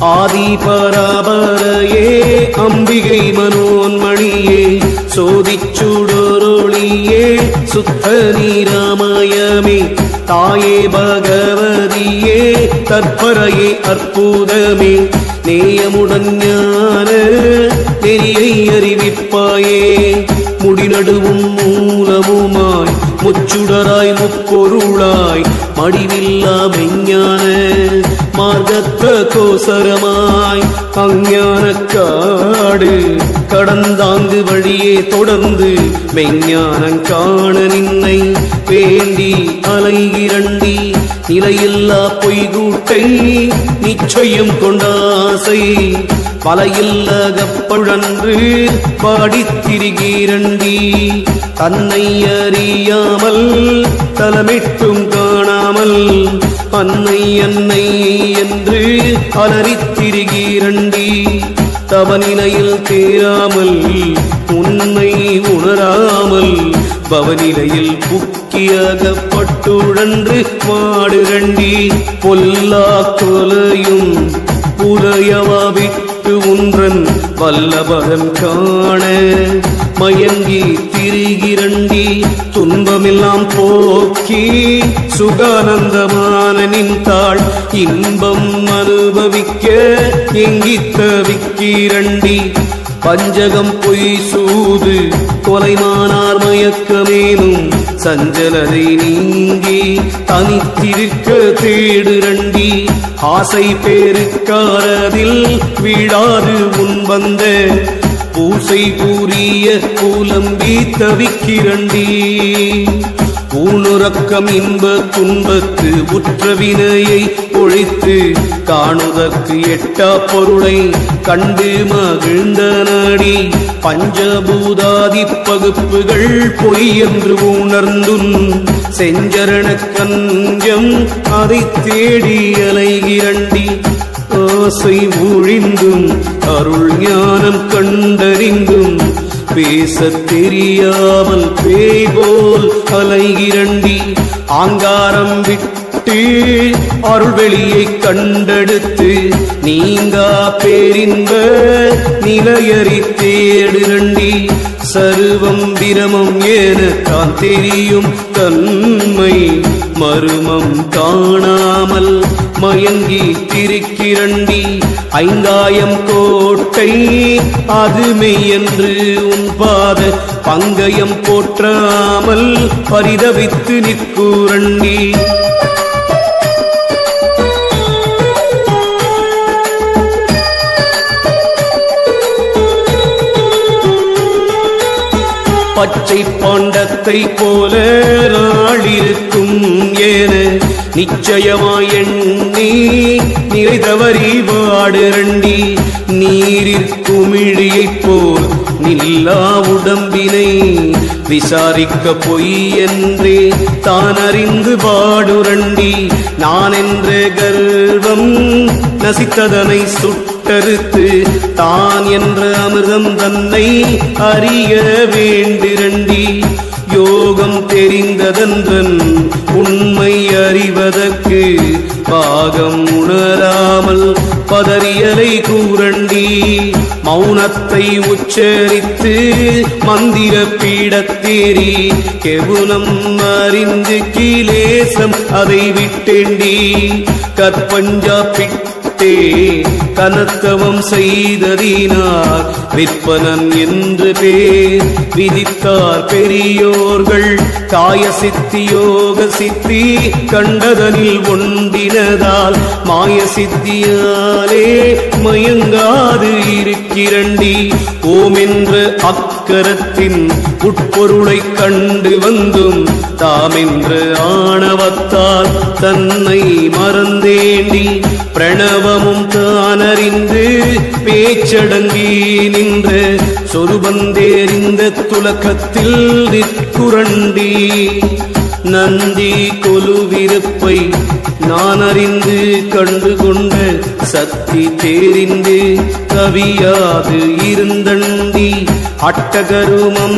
ஆதி பராபரையே அம்பிகை மனோன்மணியே சோதிச்சுடொருளியே சுத்த நீராமயமே தாயே பகவதியே தற்பரையே அற்புதமே நேயமுடன் ஞான நெறியை அறிவிப்பாயே முடிநடுவும் மூலமுமாய் முச்சுடராய் முப்பொருளாய் மடிவில்லா மெஞ்ஞான மார்க்கத்த கோசரமாய் அஞ்ஞான காடு கடந்தாங்கு வழியே தொடர்ந்து மெஞ்ஞானம் காண நின்னை வேண்டி அலைகிறண்டி நிலையில்லா பொய்கூட்டை நிச்சயம் கொண்டாசை பலையில்லகப்பழன்று பாடித்திரிகீரண்டி தன்னை அறியாமல் தலமிட்டும் காணாமல் அன்னை அன்னை என்று அலறித்திரிகீரண்டி தவநிலையில் தேராமல் உண்மை உணராமல் பவநிலையில் புக்கியகப்பட்டுழன்று பாடுகண்டி பொல்லா கொலையும் புலையவாவிட்டு விட்டு காண மயங்கி திரிகிரண்டி துன்பமெல்லாம் போக்கி சுகானந்தமான நின்றாள் இன்பம் அனுபவிக்க எங்கித்த விக்கிரண்டி. பஞ்சகம் பொய் சூது கொலைமானார் மயக்கமேனும் சஞ்சலதை நீங்கி தனித்திருக்க தேடுரண்டி ஆசை பேருக்காரதில் வீடாது முன் வந்த பூசை கூறிய கூலம்பி தவிக்கிறண்டி ஊனுறக்கம் இன்ப துன்பத்து உற்ற வினையை ஒழித்து காணுதற்கு எட்டா பொருளை கண்டு மகிழ்ந்த நாடி பஞ்சபூதாதி பகுப்புகள் பொய் என்று உணர்ந்தும் செஞ்சரண கஞ்சம் அதை தேடி அலைகிறண்டி. ஆசை ஒழிந்தும் அருள் ஞானம் கண்டறிந்தும் பேசத் தெரியாமல் பேய் போல் அலைகிறண்டி. ஆங்காரம் விட்டு விட்டு அருள் வெளியை கண்டெடுத்து நீங்கா பேரின்ப நிலையறி தேடுகண்டி சருவம் பிரமம் என தான் தெரியும் தன்மை. மருமம் காணாமல் மயங்கி திருக்கிறண்டி ஐந்தாயம் கோட்டை அதுமை என்று உன் பாத. பங்கயம் போற்றாமல் பரிதவித்து நிற்கூரண்டி பச்சை பாண்டத்தை போல நாளிருக்கும் ஏன. நிச்சயமாய் எண்ணி நிறைதவறி வாடுரண்டி நீரிற்குமிழியைப் போல் நில்லா உடம்பினை விசாரிக்க பொய் என்றே தான் அறிந்து பாடுரண்டி நான் என்ற கர்வம் நசித்ததனை சுட்டு சுட்டறுத்து தான் என்ற அமிர்தம் தன்னை அறிய வேண்டிரண்டி. யோகம் தெரிந்ததன்றன் உண்மை அறிவதற்கு பாகம் உணராமல் பதறியலை கூரண்டி மௌனத்தை உச்சரித்து மந்திர பீடத்தேறி கெவுனம் அறிந்து கீலேசம் அதை விட்டேண்டி. கற்பஞ்சா பிட்டே கலக்கவம் செய்ததினார் விற்பனன் என்று பேர் விதித்தார் பெரியோர்கள். காய சித்தி யோக சித்தி கண்டதனில் ஒன்றினதால் மாய சித்தியாலே மயங்காது இருக்கிறண்டி. ஓம் என்ற அக்கரத்தின் உட்பொருளை கண்டு வந்தும் தாமென்ற ஆணவத்தால் தன்னை மறந்தேண்டி பிரணவமும் தானறிந்து பேச்சடங்கி நின்ற சொருபந்தேறிந்த துலக்கத்தில் நிற்குரண்டி. நந்தி கொலுவிருப்பை நான் அறிந்து கண்டு கொண்ட சக்தி தேரிந்து கவியாது இருந்தண்டி அட்டகருமம்